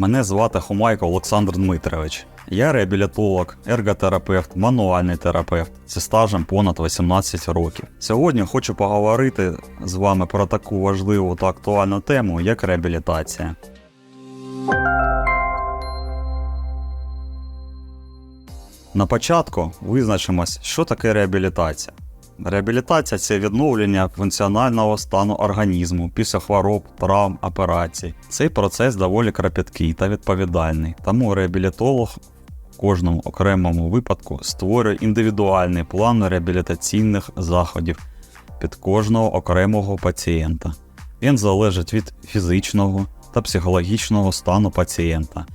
Мене звати Хомайко Олександр Дмитрович. Я реабілітолог, ерготерапевт, мануальний терапевт зі стажем понад 18 років. Сьогодні хочу поговорити з вами про таку важливу та актуальну тему, як реабілітація. На початку визначимось, що таке реабілітація. Реабілітація це відновлення функціонального стану організму після хвороб, травм, операцій. Цей процес доволі кропіткий та відповідальний, тому реабілітолог в кожному окремому випадку створює індивідуальний план реабілітаційних заходів під кожного окремого пацієнта. Він залежить від фізичного та психологічного стану пацієнта,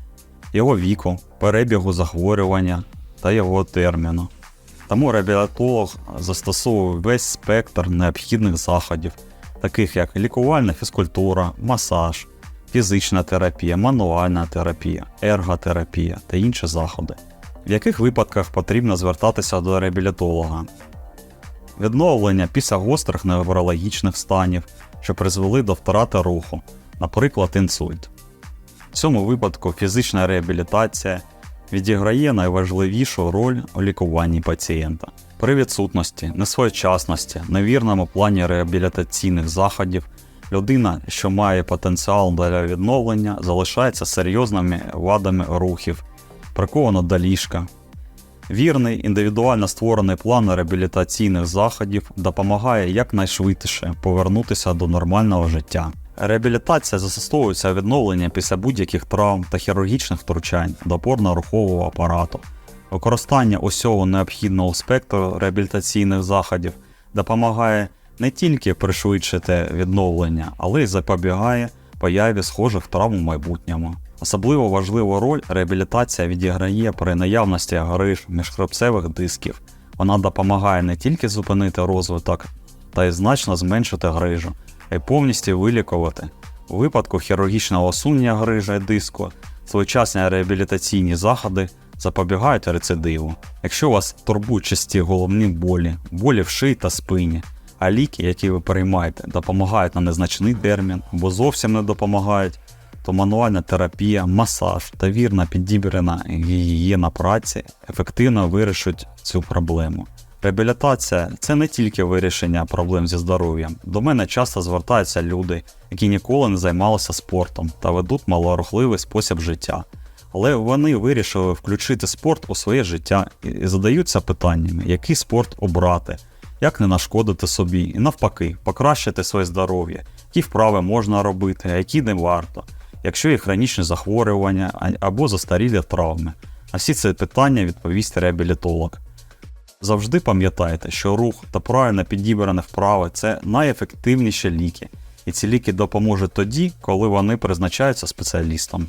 його віку, перебігу захворювання та його терміну. Тому реабілітолог застосовує весь спектр необхідних заходів, таких як лікувальна фізкультура, масаж, фізична терапія, мануальна терапія, ерготерапія та інші заходи. В яких випадках потрібно звертатися до реабілітолога? Відновлення після гострих неврологічних станів, що призвели до втрати руху, наприклад, інсульт. В цьому випадку фізична реабілітація відіграє найважливішу роль у лікуванні пацієнта. При відсутності, несвоєчасності, невірному плані реабілітаційних заходів, людина, що має потенціал для відновлення, залишається серйозними вадами рухів, приковано до ліжка. Вірний індивідуально створений план реабілітаційних заходів допомагає якнайшвидше повернутися до нормального життя. Реабілітація застосовується у відновленні після будь-яких травм та хірургічних втручань до опорно-рухового апарату. Використання усього необхідного спектру реабілітаційних заходів допомагає не тільки пришвидшити відновлення, але й запобігає появі схожих травм у майбутньому. Особливо важливу роль реабілітація відіграє при наявності гриж міжхребцевих дисків. Вона допомагає не тільки зупинити розвиток, та й значно зменшити грижу, а й повністю вилікувати. У випадку хірургічного усунення грижа і диску своєчасні реабілітаційні заходи запобігають рецидиву. Якщо вас турбують часті головні болі, болі в шиї та спині, а ліки, які ви приймаєте, допомагають на незначний термін або зовсім не допомагають, то мануальна терапія, масаж та вірна підібрана гігієна праці ефективно вирішують цю проблему. Реабілітація це не тільки вирішення проблем зі здоров'ям. До мене часто звертаються люди, які ніколи не займалися спортом та ведуть малорухливий спосіб життя. Але вони вирішили включити спорт у своє життя і задаються питаннями, який спорт обрати, як не нашкодити собі, і навпаки, покращити своє здоров'я, які вправи можна робити, а які не варто, якщо є хронічні захворювання або застарілі травми. На всі ці питання відповість реабілітолог. Завжди пам'ятайте, що рух та правильно підібране вправи це найефективніші ліки, і ці ліки допоможуть тоді, коли вони призначаються спеціалістом.